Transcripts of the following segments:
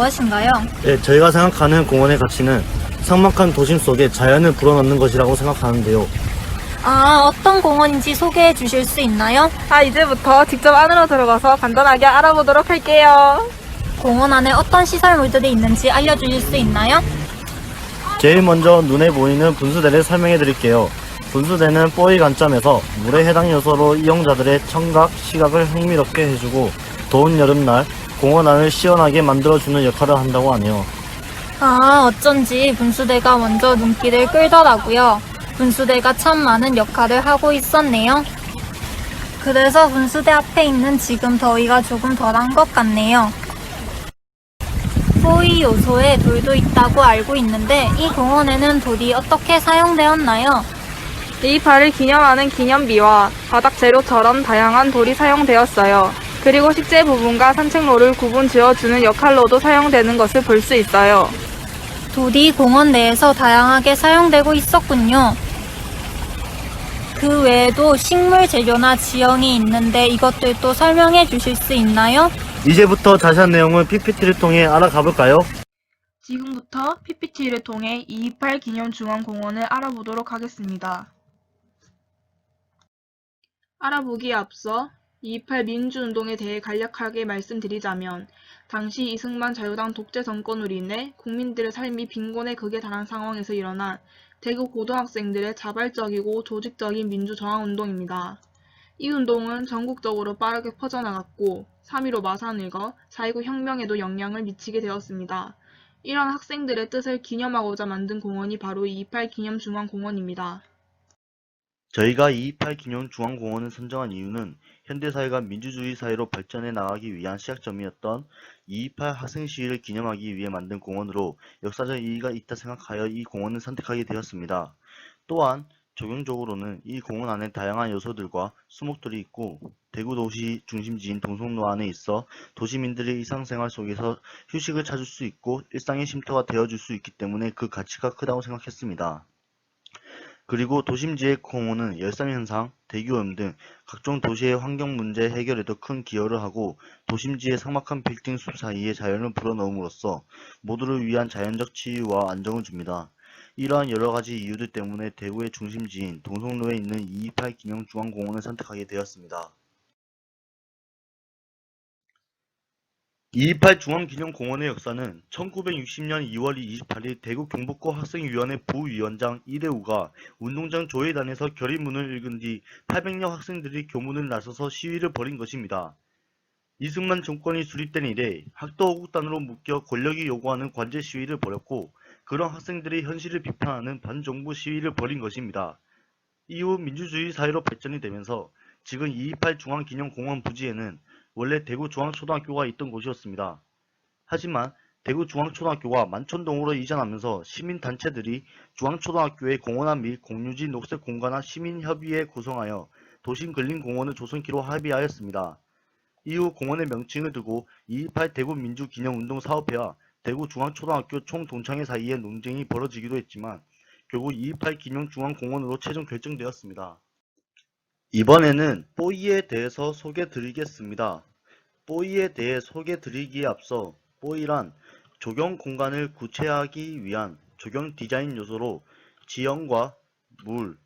무엇인가요? 네, 저희가 생각하는 공원의 가치는 삭막한 도심 속에 자연을 불어넣는 것이라고 생각하는데요. 아, 어떤 공원인지 소개해 주실 수 있나요? 아, 이제부터 직접 안으로 들어가서 간단하게 알아보도록 할게요. 공원 안에 어떤 시설물들이 있는지 알려주실 수 있나요? 제일 먼저 눈에 보이는 분수대를 설명해 드릴게요. 분수대는 뽀의 관점에서 물에 해당 요소로 이용자들의 청각, 시각을 흥미롭게 해주고 더운 여름날 공원 안을 시원하게 만들어주는 역할을 한다고 하네요. 아, 어쩐지 분수대가 먼저 눈길을 끌더라고요. 분수대가 참 많은 역할을 하고 있었네요. 그래서 분수대 앞에 있는 지금 더위가 조금 덜한 것 같네요. 포위 요소에 돌도 있다고 알고 있는데 이 공원에는 돌이 어떻게 사용되었나요? 이파를 기념하는 기념비와 바닥 재료처럼 다양한 돌이 사용되었어요. 그리고 식재 부분과 산책로를 구분 지어주는 역할로도 사용되는 것을 볼 수 있어요. 돌이 공원 내에서 다양하게 사용되고 있었군요. 그 외에도 식물 재료나 지형이 있는데 이것들도 설명해 주실 수 있나요? 이제부터 자세한 내용은 PPT를 통해 알아가 볼까요? 지금부터 PPT를 통해 228 기념중앙공원을 알아보도록 하겠습니다. 알아보기에 앞서 228 민주운동에 대해 간략하게 말씀드리자면 당시 이승만 자유당 독재 정권으로 인해 국민들의 삶이 빈곤의 극에 달한 상황에서 일어난 대구 고등학생들의 자발적이고 조직적인 민주저항운동입니다. 이 운동은 전국적으로 빠르게 퍼져나갔고 3.15 마산을거 4.29 혁명에도 영향을 미치게 되었습니다. 이런 학생들의 뜻을 기념하고자 만든 공원이 바로 228 기념중앙공원입니다. 저희가 228 기념 중앙공원을 선정한 이유는 현대사회가 민주주의 사회로 발전해 나가기 위한 시작점이었던 228 학생 시위를 기념하기 위해 만든 공원으로 역사적 의의가 있다 생각하여 이 공원을 선택하게 되었습니다. 또한 적용적으로는 이 공원 안에 다양한 요소들과 수목들이 있고 대구 도시 중심지인 동성로 안에 있어 도시민들의 일상생활 속에서 휴식을 찾을 수 있고 일상의 쉼터가 되어줄 수 있기 때문에 그 가치가 크다고 생각했습니다. 그리고 도심지의 공원은 열sam현상, 대기오염 등 각종 도시의 환경 문제 해결에도 큰 기여를 하고 도심지의 삭막한 빌딩 숲 사이에 자연을 불어넣음으로써 모두를 위한 자연적 치유와 안정을 줍니다. 이러한 여러 가지 이유들 때문에 대구의 중심지인 동성로에 있는 228 기념중앙공원을 선택하게 되었습니다. 228 중앙기념공원의 역사는 1960년 2월 28일 대구 경북고 학생위원회 부위원장 이대우가 운동장 조회단에서 결의문을 읽은 뒤 800여 학생들이 교문을 나서서 시위를 벌인 것입니다. 이승만 정권이 수립된 이래 학도 호국단으로 묶여 권력이 요구하는 관제 시위를 벌였고 그런 학생들이 현실을 비판하는 반정부 시위를 벌인 것입니다. 이후 민주주의 사회로 발전이 되면서 지금 228 중앙기념공원 부지에는 원래 대구 중앙초등학교가 있던 곳이었습니다. 하지만 대구 중앙초등학교가 만촌동으로 이전하면서 시민단체들이 중앙초등학교의 공원화 및 공유지 녹색 공간화 시민협의회 구성하여 도심 근린공원을 조성키로 합의하였습니다. 이후 공원의 명칭을 두고 228 대구 민주기념운동 사업회와 대구 중앙초등학교 총동창회 사이에 논쟁이 벌어지기도 했지만 결국 228 기념중앙공원으로 최종 결정되었습니다. 이번에는 뽀이에 대해서 소개 드리겠습니다. 뽀이에 대해 소개 드리기에 앞서 뽀이란 조경 공간을 구체화하기 위한 조경 디자인 요소로 지형과 물,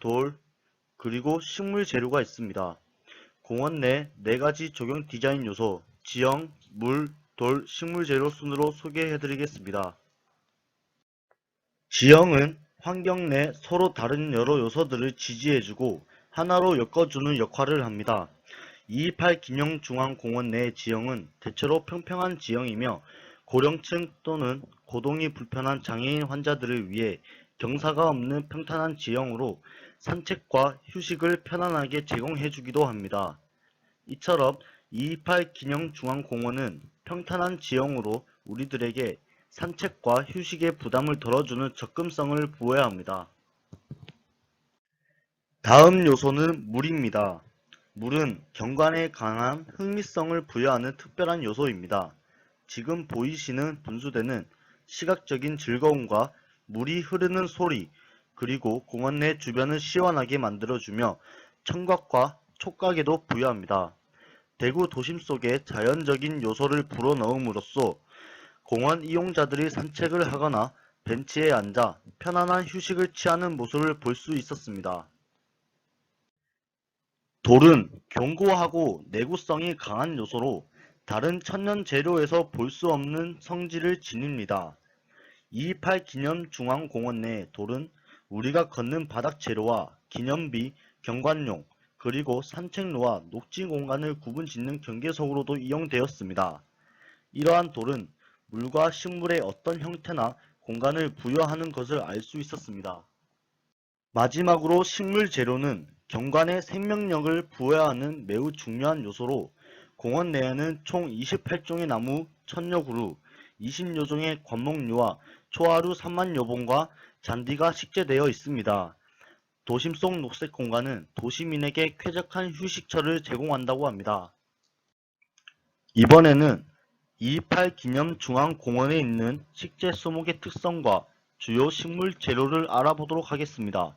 돌, 그리고 식물 재료가 있습니다. 공원 내네 가지 조경 디자인 요소, 지형, 물, 돌, 식물 재료 순으로 소개해드리겠습니다. 지형은 환경 내 서로 다른 여러 요소들을 지지해주고 하나로 엮어주는 역할을 합니다. 228 김영중앙공원 내 지형은 대체로 평평한 지형이며 고령층 또는 고동이 불편한 장애인 환자들을 위해 경사가 없는 평탄한 지형으로 산책과 휴식을 편안하게 제공해주기도 합니다. 이처럼 228 기념중앙공원은 평탄한 지형으로 우리들에게 산책과 휴식의 부담을 덜어주는 접근성을 부여해야 합니다. 다음 요소는 물입니다. 물은 경관에 강한 흥미성을 부여하는 특별한 요소입니다. 지금 보이시는 분수대는 시각적인 즐거움과 물이 흐르는 소리, 그리고 공원 내 주변을 시원하게 만들어주며 청각과 촉각에도 부여합니다. 대구 도심 속에 자연적인 요소를 불어넣음으로써 공원 이용자들이 산책을 하거나 벤치에 앉아 편안한 휴식을 취하는 모습을 볼 수 있었습니다. 돌은 견고하고 내구성이 강한 요소로 다른 천연 재료에서 볼 수 없는 성질을 지닙니다. 228 기념 중앙공원 내 돌은 우리가 걷는 바닥 재료와 기념비, 경관용, 그리고 산책로와 녹지 공간을 구분 짓는 경계석으로도 이용되었습니다. 이러한 돌은 물과 식물의 어떤 형태나 공간을 부여하는 것을 알 수 있었습니다. 마지막으로 식물 재료는 경관에 생명력을 부여하는 매우 중요한 요소로 공원 내에는 총 28종의 나무 1000여 그루, 20여 종의 관목류와 초하루 3만여 본과 잔디가 식재되어 있습니다. 도심 속 녹색 공간은 도시민에게 쾌적한 휴식처를 제공한다고 합니다. 이번에는 228 기념 중앙공원에 있는 식재 수목의 특성과 주요 식물 재료를 알아보도록 하겠습니다.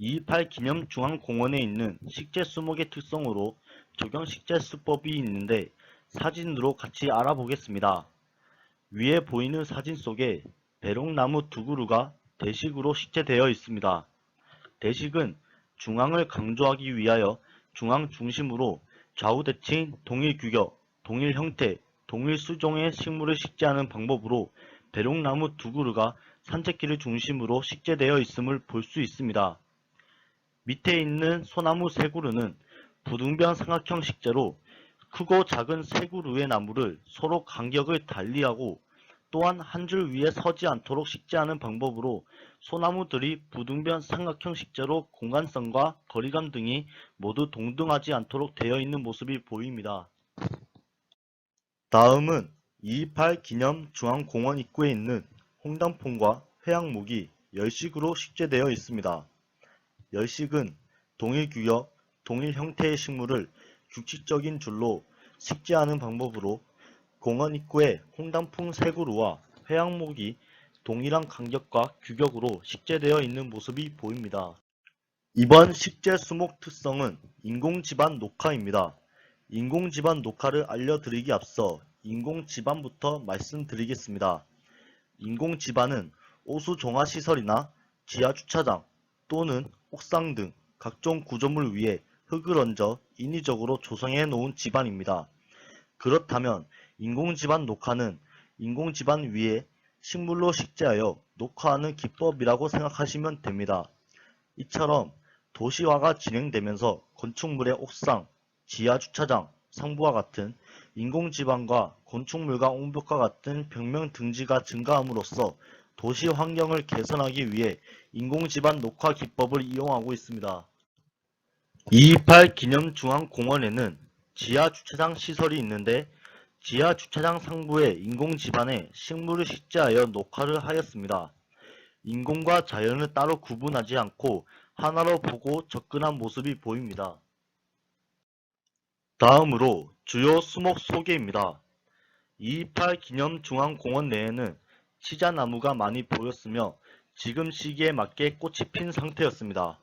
228 기념 중앙공원에 있는 식재 수목의 특성으로 적용 식재 수법이 있는데 사진으로 같이 알아보겠습니다. 위에 보이는 사진 속에 배롱나무 두 그루가 대식으로 식재되어 있습니다. 대식은 중앙을 강조하기 위하여 중앙 중심으로 좌우 대칭 동일 규격, 동일 형태, 동일 수종의 식물을 식재하는 방법으로 배롱나무 두 그루가 산책길을 중심으로 식재되어 있음을 볼 수 있습니다. 밑에 있는 소나무 세 그루는 부등변 삼각형 식재로 크고 작은 세 그루의 나무를 서로 간격을 달리하고 또한 한 줄 위에 서지 않도록 식재하는 방법으로 소나무들이 부등변 삼각형 식재로 공간성과 거리감 등이 모두 동등하지 않도록 되어 있는 모습이 보입니다. 다음은 228 기념 중앙공원 입구에 있는 홍단폰과 회양목이 열식으로 식재되어 있습니다. 열식은 동일 규격, 동일 형태의 식물을 규칙적인 줄로 식재하는 방법으로 공원 입구에 홍단풍 세 그루와 회양목이 동일한 간격과 규격으로 식재되어 있는 모습이 보입니다. 이번 식재 수목 특성은 인공지반 녹화입니다. 인공지반 녹화를 알려드리기 앞서 인공지반부터 말씀드리겠습니다. 인공지반은 오수종합시설이나 지하주차장 또는 옥상 등 각종 구조물 위에 흙을 얹어 인위적으로 조성해 놓은 지반입니다. 그렇다면 인공지반 녹화는 인공지반 위에 식물로 식재하여 녹화하는 기법이라고 생각하시면 됩니다. 이처럼 도시화가 진행되면서 건축물의 옥상, 지하주차장, 상부와 같은 인공지반과 건축물과 옹벽과 같은 벽면 등지가 증가함으로써 도시 환경을 개선하기 위해 인공지반 녹화 기법을 이용하고 있습니다. 228 기념중앙공원에는 지하 주차장 시설이 있는데 지하 주차장 상부에 인공지반에 식물을 식재하여 녹화를 하였습니다. 인공과 자연을 따로 구분하지 않고 하나로 보고 접근한 모습이 보입니다. 다음으로 주요 수목 소개입니다. 228 기념중앙공원 내에는 치자나무가 많이 보였으며 지금 시기에 맞게 꽃이 핀 상태였습니다.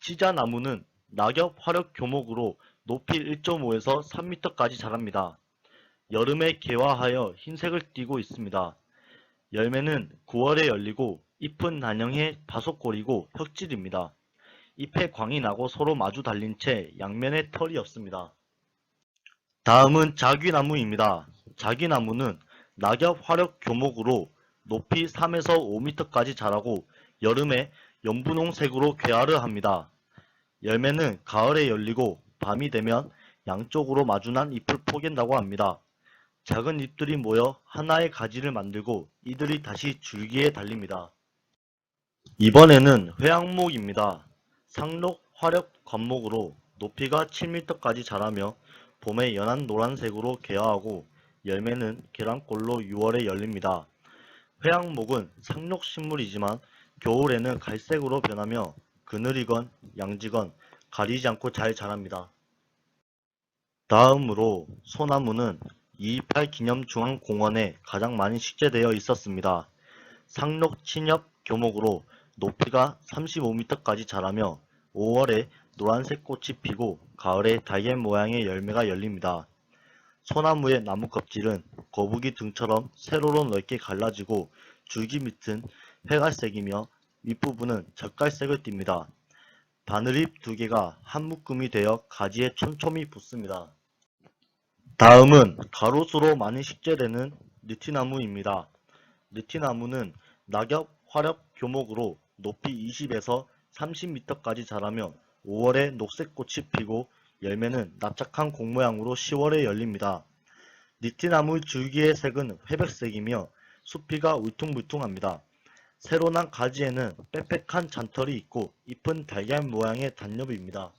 치자나무는 낙엽 화력 교목으로 높이 1.5에서 3m까지 자랍니다. 여름에 개화하여 흰색을 띠고 있습니다. 열매는 9월에 열리고 잎은 난형해 바속골이고 혁질입니다. 잎에 광이 나고 서로 마주 달린 채 양면에 털이 없습니다. 다음은 자귀나무입니다. 자귀나무는 낙엽 화력 교목으로 높이 3에서 5m까지 자라고 여름에 연분홍색으로 괴화를 합니다. 열매는 가을에 열리고 밤이 되면 양쪽으로 마주난 잎을 포갠다고 합니다. 작은 잎들이 모여 하나의 가지를 만들고 이들이 다시 줄기에 달립니다. 이번에는 회양목입니다. 상록 화력 관목으로 높이가 7m까지 자라며 봄에 연한 노란색으로 개화하고 열매는 계란꼴로 6월에 열립니다. 회양목은 상록식물이지만 겨울에는 갈색으로 변하며 그늘이건 양지건 가리지 않고 잘 자랍니다. 다음으로 소나무는 228 기념중앙공원에 가장 많이 식재되어 있었습니다. 상록 친엽 교목으로 높이가 35m까지 자라며 5월에 노란색 꽃이 피고 가을에 달걀 모양의 열매가 열립니다. 소나무의 나무 껍질은 거북이 등처럼 세로로 넓게 갈라지고 줄기 밑은 회갈색이며 윗부분은 젓갈색을 띱니다. 바늘잎 두 개가 한 묶음이 되어 가지에 촘촘히 붙습니다. 다음은 가로수로 많이 식재되는 느티나무입니다. 느티나무는 낙엽, 화렵, 교목으로 높이 20에서 30m까지 자라며 5월에 녹색꽃이 피고 열매는 납작한 공 모양으로 10월에 열립니다. 니티나무 줄기의 색은 회백색이며 수피가 울퉁불퉁합니다. 새로 난 가지에는 빽빽한 잔털이 있고 잎은 달걀 모양의 단엽입니다.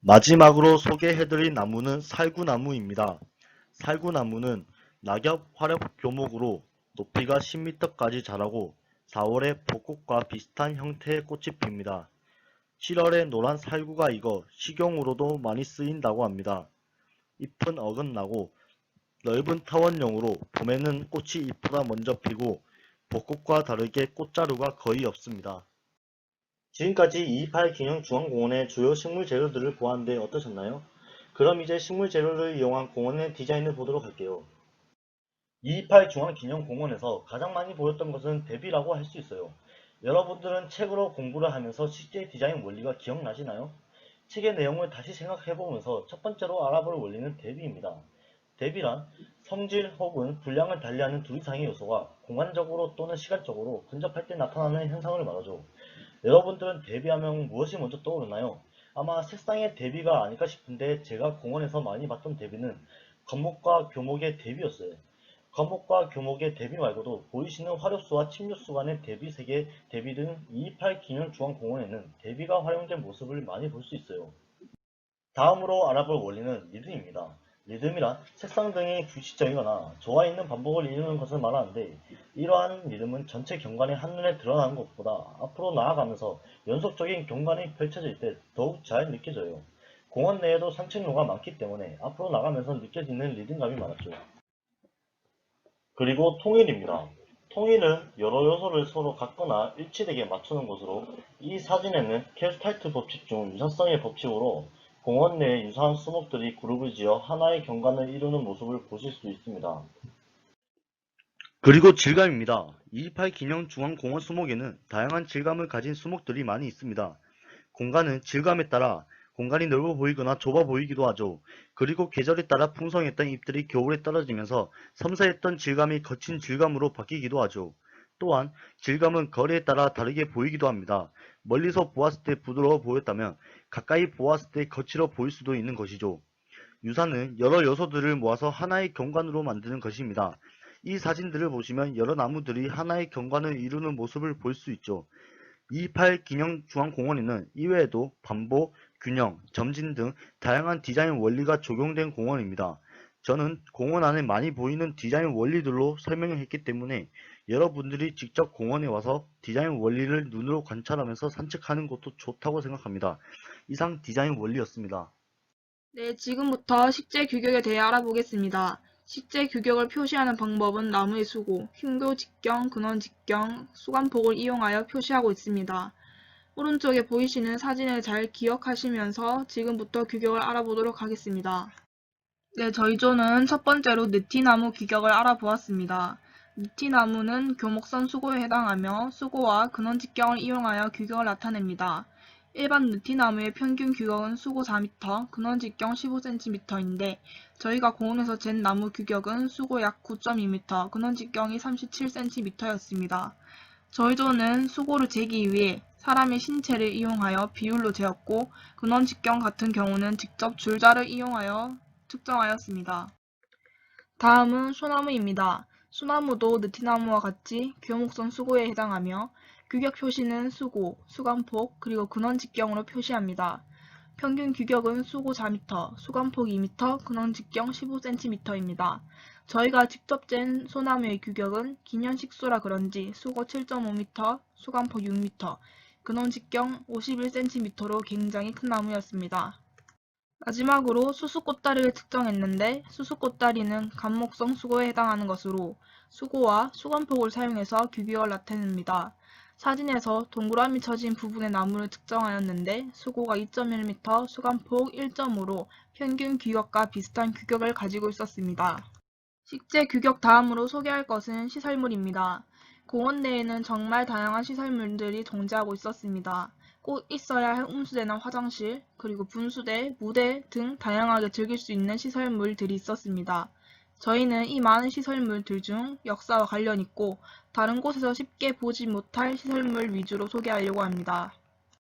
마지막으로 소개해드릴 나무는 살구나무입니다. 살구나무는 낙엽, 화렵, 교목으로 높이가 10m까지 자라고 4월에 벚꽃과 비슷한 형태의 꽃이 핍니다. 7월에 노란 살구가 익어 식용으로도 많이 쓰인다고 합니다. 잎은 어긋나고 넓은 타원형으로 봄에는 꽃이 잎보다 먼저 피고 벚꽃과 다르게 꽃자루가 거의 없습니다. 지금까지 228 기념중앙공원의 주요 식물 재료들을 보았는데 어떠셨나요? 그럼 이제 식물 재료를 이용한 공원의 디자인을 보도록 할게요. 228 중앙기념공원에서 가장 많이 보였던 것은 대비라고 할 수 있어요. 여러분들은 책으로 공부를 하면서 실제 디자인 원리가 기억나시나요? 책의 내용을 다시 생각해보면서 첫 번째로 알아볼 원리는 대비입니다. 대비란 성질 혹은 분량을 달리하는 두 이상의 요소가 공간적으로 또는 시간적으로 근접할 때 나타나는 현상을 말하죠. 여러분들은 대비하면 무엇이 먼저 떠오르나요? 아마 색상의 대비가 아닐까 싶은데 제가 공원에서 많이 봤던 대비는 겉목과 교목의 대비였어요. 겉목과 교목의 대비 말고도 보이시는 화력수와 침류수 간의 대비 색의 대비 등 228 기념중앙공원에는 대비가 활용된 모습을 많이 볼 수 있어요. 다음으로 알아볼 원리는 리듬입니다. 리듬이란 색상 등이 규칙적이거나 조화 있는 반복을 이루는 것을 말하는데 이러한 리듬은 전체 경관이 한눈에 드러나는 것보다 앞으로 나아가면서 연속적인 경관이 펼쳐질 때 더욱 잘 느껴져요. 공원 내에도 산책로가 많기 때문에 앞으로 나가면서 느껴지는 리듬감이 많았죠. 그리고 통일입니다. 통일은 여러 요소를 서로 같거나 일치되게 맞추는 것으로 이 사진에는 캐스타이트 법칙 중 유사성의 법칙으로 공원 내에 유사한 수목들이 그룹을 지어 하나의 경관을 이루는 모습을 보실 수 있습니다. 그리고 질감입니다. 28 기념 중앙공원 수목에는 다양한 질감을 가진 수목들이 많이 있습니다. 공간은 질감에 따라 공간이 넓어 보이거나 좁아 보이기도 하죠. 그리고 계절에 따라 풍성했던 잎들이 겨울에 떨어지면서 섬세했던 질감이 거친 질감으로 바뀌기도 하죠. 또한 질감은 거리에 따라 다르게 보이기도 합니다. 멀리서 보았을 때 부드러워 보였다면 가까이 보았을 때 거칠어 보일 수도 있는 것이죠. 유사는 여러 요소들을 모아서 하나의 경관으로 만드는 것입니다. 이 사진들을 보시면 여러 나무들이 하나의 경관을 이루는 모습을 볼 수 있죠. 28 기념중앙공원에는 이외에도 반복, 균형, 점진 등 다양한 디자인 원리가 적용된 공원입니다. 저는 공원 안에 많이 보이는 디자인 원리들로 설명을 했기 때문에 여러분들이 직접 공원에 와서 디자인 원리를 눈으로 관찰하면서 산책하는 것도 좋다고 생각합니다. 이상 디자인 원리였습니다. 네, 지금부터 식재 규격에 대해 알아보겠습니다. 식재 규격을 표시하는 방법은 나무의 수고, 흉교 직경, 근원 직경, 수간폭을 이용하여 표시하고 있습니다. 오른쪽에 보이시는 사진을 잘 기억하시면서 지금부터 규격을 알아보도록 하겠습니다. 네, 저희 조는 첫 번째로 느티나무 규격을 알아보았습니다. 느티나무는 교목선 수고에 해당하며 수고와 근원 직경을 이용하여 규격을 나타냅니다. 일반 느티나무의 평균 규격은 수고 4m, 근원 직경 15cm인데 저희가 공원에서 잰 나무 규격은 수고 약 9.2m, 근원 직경이 37cm였습니다. 저희 조는 수고를 재기 위해 사람의 신체를 이용하여 비율로 재었고 근원 직경 같은 경우는 직접 줄자를 이용하여 측정하였습니다. 다음은 소나무입니다. 소나무도 느티나무와 같이 교목선 수고에 해당하며 규격 표시는 수고, 수간폭, 그리고 근원 직경으로 표시합니다. 평균 규격은 수고 4m, 수간폭 2m, 근원 직경 15cm입니다. 저희가 직접 잰 소나무의 규격은 기년식수라 그런지 수고 7.5m, 수간폭 6m, 근원 직경 51cm로 굉장히 큰 나무였습니다. 마지막으로 수수꽃다리를 측정했는데 수수꽃다리는 감목성 수고에 해당하는 것으로 수고와 수간폭을 사용해서 규격을 나타냅니다. 사진에서 동그라미 쳐진 부분의 나무를 측정하였는데 수고가 2.1m, 수간폭 1.5로 평균 규격과 비슷한 규격을 가지고 있었습니다. 식재 규격 다음으로 소개할 것은 시설물입니다. 공원 내에는 정말 다양한 시설물들이 존재하고 있었습니다. 꼭 있어야 할 음수대나 화장실, 그리고 분수대, 무대 등 다양하게 즐길 수 있는 시설물들이 있었습니다. 저희는 이 많은 시설물들 중 역사와 관련 있고 다른 곳에서 쉽게 보지 못할 시설물 위주로 소개하려고 합니다.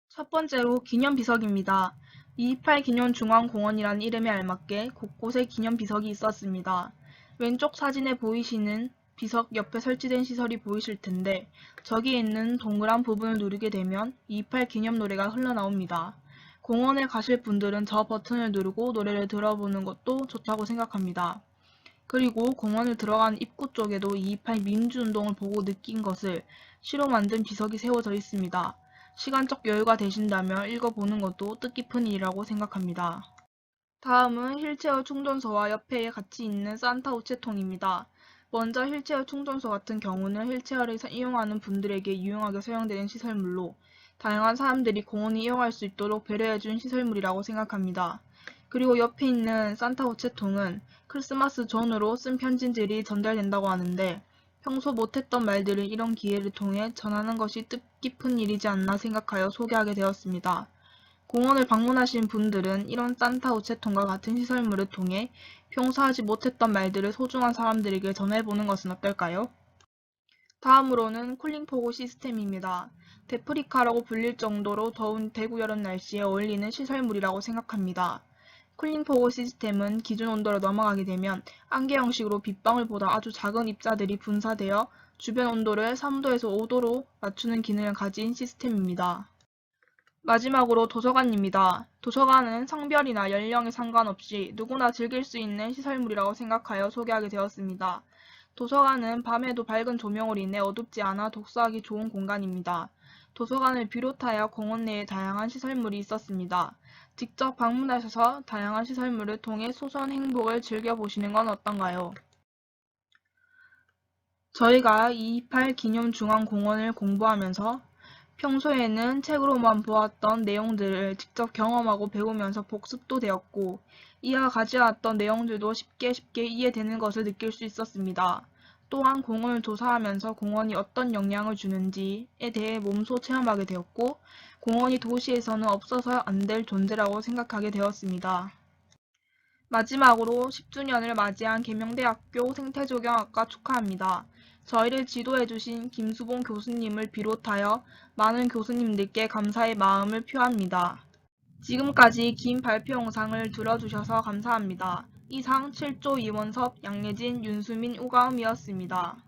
첫 번째로 기념비석입니다. 228 기념중앙공원이라는 이름에 알맞게 곳곳에 기념비석이 있었습니다. 왼쪽 사진에 보이시는 비석 옆에 설치된 시설이 보이실 텐데 저기에 있는 동그란 부분을 누르게 되면 228 기념 노래가 흘러나옵니다. 공원에 가실 분들은 저 버튼을 누르고 노래를 들어보는 것도 좋다고 생각합니다. 그리고 공원을 들어가는 입구 쪽에도 228 민주운동을 보고 느낀 것을 시로 만든 비석이 세워져 있습니다. 시간적 여유가 되신다면 읽어보는 것도 뜻깊은 일이라고 생각합니다. 다음은 휠체어 충전소와 옆에 같이 있는 산타 우체통입니다. 먼저 휠체어 충전소 같은 경우는 휠체어를 사- 이용하는 분들에게 유용하게 사용되는 시설물로 다양한 사람들이 공원을 이용할 수 있도록 배려해준 시설물이라고 생각합니다. 그리고 옆에 있는 산타 우체통은 크리스마스 전후로 쓴 편지들이 전달된다고 하는데 평소 못했던 말들을 이런 기회를 통해 전하는 것이 뜻깊은 일이지 않나 생각하여 소개하게 되었습니다. 공원을 방문하신 분들은 이런 산타 우체통과 같은 시설물을 통해 평소 하지 못했던 말들을 소중한 사람들에게 전해보는 것은 어떨까요? 다음으로는 쿨링포고 시스템입니다. 데프리카라고 불릴 정도로 더운 대구 여름 날씨에 어울리는 시설물이라고 생각합니다. 쿨링포고 시스템은 기준 온도를 넘어가게 되면 안개 형식으로 빗방울보다 아주 작은 입자들이 분사되어 주변 온도를 3도에서 5도로 맞추는 기능을 가진 시스템입니다. 마지막으로 도서관입니다. 도서관은 성별이나 연령에 상관없이 누구나 즐길 수 있는 시설물이라고 생각하여 소개하게 되었습니다. 도서관은 밤에도 밝은 조명으로 인해 어둡지 않아 독서하기 좋은 공간입니다. 도서관을 비롯하여 공원 내에 다양한 시설물이 있었습니다. 직접 방문하셔서 다양한 시설물을 통해 소소한 행복을 즐겨보시는 건 어떤가요? 저희가 228 기념중앙공원을 공부하면서 평소에는 책으로만 보았던 내용들을 직접 경험하고 배우면서 복습도 되었고 이와 가져왔던 내용들도 쉽게 쉽게 이해되는 것을 느낄 수 있었습니다. 또한 공원을 조사하면서 공원이 어떤 영향을 주는지에 대해 몸소 체험하게 되었고 공원이 도시에서는 없어서 안 될 존재라고 생각하게 되었습니다. 마지막으로 10주년을 맞이한 계명대학교 생태조경학과 축하합니다. 저희를 지도해주신 김수봉 교수님을 비롯하여 많은 교수님들께 감사의 마음을 표합니다. 지금까지 긴 발표 영상을 들어주셔서 감사합니다. 이상 7조 이원섭, 양예진, 윤수민, 우가음이었습니다.